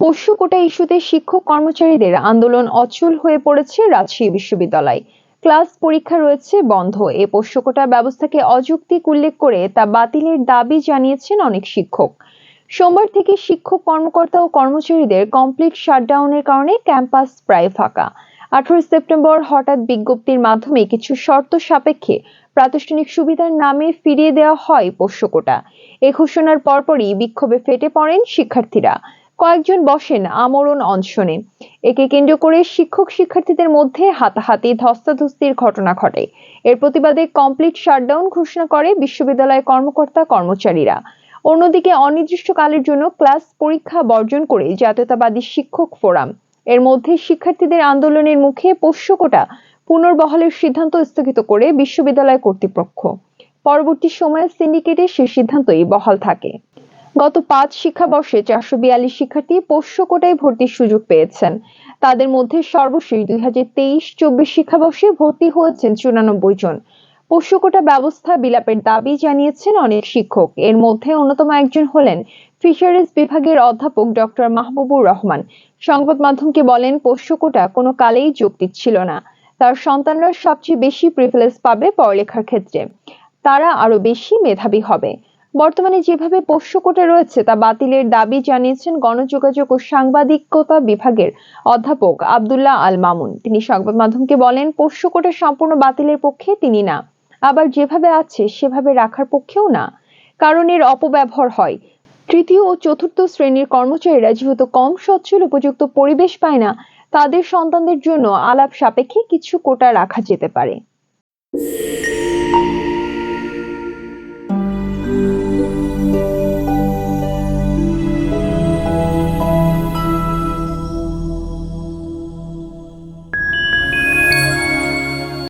পোষ্য কোটা ইস্যুতে শিক্ষক কর্মচারীদের আন্দোলন অচল হয়ে পড়েছে রাজশাহী বিশ্ববিদ্যালয়। ক্লাস পরীক্ষা রয়েছে বন্ধ। এ পোষ্য কোটা ব্যবস্থাকে অযৌক্তিক উল্লেখ করে তা বাতিলের দাবি জানিয়েছেন অনেক শিক্ষক। সোমবার থেকে শিক্ষক কর্মকর্তা ও কর্মচারীদের কমপ্লিট শাটডাউনের কারণে ক্যাম্পাস প্রায় ফাঁকা। আঠারোই সেপ্টেম্বর হঠাৎ বিজ্ঞপ্তির মাধ্যমে কিছু শর্ত সাপেক্ষে প্রাতিষ্ঠানিক সুবিধার নামে ফিরিয়ে দেওয়া হয় পোষ্য কোটা। এ ঘোষণার পরপরই বিক্ষোভে ফেটে পড়েন শিক্ষার্থীরা। কয়েকজন বসেন আমরণ অনশনে। একে কেন্দ্র করে শিক্ষক শিক্ষার্থীদের মধ্যে হাতাহাতি ধস্তাধস্তির ঘটনা ঘটে। এর প্রতিবাদে কমপ্লিট শাটডাউন ঘোষণা করে বিশ্ববিদ্যালয় কর্মকর্তা কর্মচারীরা। অন্যদিকে অনির্দিষ্টকালের জন্য ক্লাস পরীক্ষা বর্জন করে জাতীয়তাবাদী শিক্ষক ফোরাম। এর মধ্যে শিক্ষার্থীদের আন্দোলনের মুখে পোষ্য কোটা পুনর্বহালের সিদ্ধান্ত স্থগিত করে বিশ্ববিদ্যালয় কর্তৃপক্ষ। পরবর্তী সময়ে সিন্ডিকেটে সে সিদ্ধান্তই বহাল থাকে। গত পাঁচ শিক্ষাবর্ষে চারশো বিয়াল্লিশ শিক্ষার্থী পোষ্য কোটায় ভর্তির সুযোগ পেয়েছেন। তাদের মধ্যে সর্বশেষ দুই হাজার তেইশ চব্বিশ শিক্ষাবর্ষে ভর্তি হয়েছেন চুরানব্বই জন। পোষ্য কোটা ব্যবস্থা বিলাপের দাবি জানিয়েছেন অনেক শিক্ষক। এর মধ্যে অন্যতম একজন হলেন ফিশারিজ বিভাগের অধ্যাপক ডক্টর মাহবুবুর রহমান। সংবাদ মাধ্যমকে বলেন, পোষ্য কোটা কোনো কালেই যৌক্তিক ছিল না। তার সন্তানরা সবচেয়ে বেশি প্রিভিলেজ পাবে পড়ালেখার ক্ষেত্রে। তারা আরও বেশি মেধাবী হবে। বর্তমানে যেভাবে পোষ্য কোটা রয়েছে, তা বাতিলের দাবি জানিয়েছেন গণযোগাযোগ ও সাংবাদিকতা বিভাগের অধ্যাপক আবদুল্লাহ আল মামুন। তিনি সংবাদ মাধ্যমকে বলেন, পোষ্য কোটা সম্পূর্ণ বাতিলের পক্ষে তিনি না। আবার যেভাবে আছে, সেভাবে রাখার পক্ষেও না। কারণ এর অপব্যবহার হয়। তৃতীয় ও চতুর্থ শ্রেণির কর্মচারীরা যেহেতু কম সচ্ছল, উপযুক্ত পরিবেশ পায় না, তাদের সন্তানদের জন্য আলাপ সাপেক্ষে কিছু কোটা রাখা যেতে পারে।